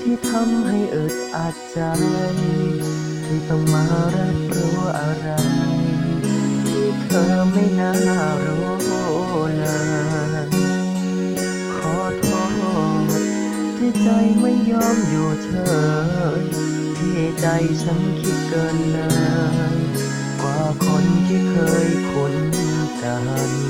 ที่ทำให้อึดอัดใจ ที่ต้องมารับรู้อะไร ที่เธอไม่น่ารู้เลยขอโทษที่ใจไม่ยอมอยู่เธอที่ใจฉันคิดเกินเลย กว่าคนที่เคยคุ้นกัน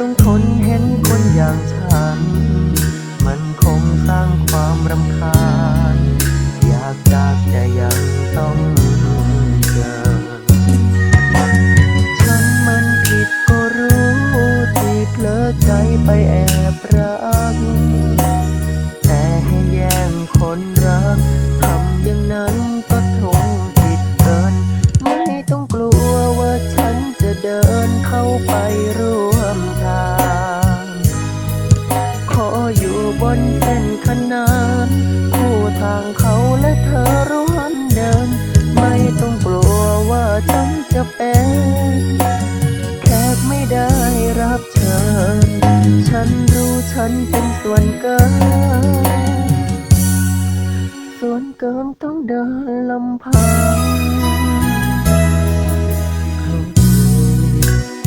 ต้องทนเห็นคนอย่างฉัน มันคงสร้างความรำคาญ นเส้นขนานคู่ทางเขาและเธอร่วมเดิน ไม่ต้องกลัวว่าฉันจะเป็นแขกไม่ได้รับเชิญ ฉันรู้ฉันเป็นส่วนเกิน ส่วนเกินต้องเดินลำพัง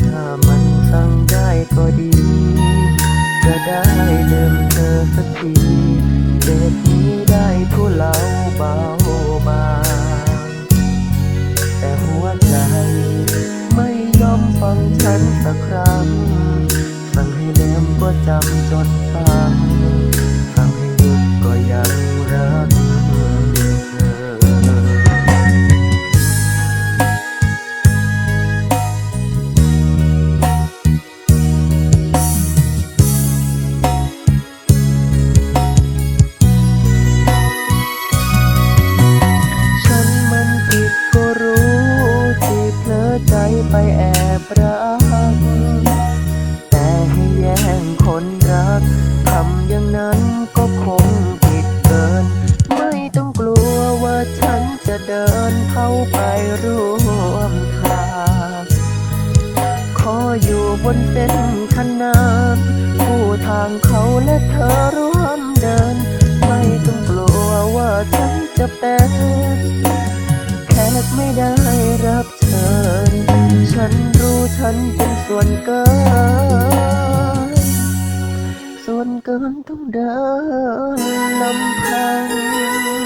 ถ้ามันสั่งได้ก็ดี สักครั้งสั่งให้ลืมก็จำจนฟังสั่งให้หยุดก็ยังรักเธอฉันมันผิดก็รู้ที่เพลอใจไปแอบ รัก แต่ให้แย่งคนรัก ทำอย่างนั้นก็คงผิดเกิน ไม่ต้องกลัวว่าฉันจะเดินเข้าไปร่วมทาง ขออยู่บนเส้นขนานผู้ทางเขาและเธอร่วมเดิน ไม่ต้องกลัวว่าฉันจะเป็นแขกไม่ได้ นเป็นส่วนเกิน ส่วนเกินต้องเดินลำพัง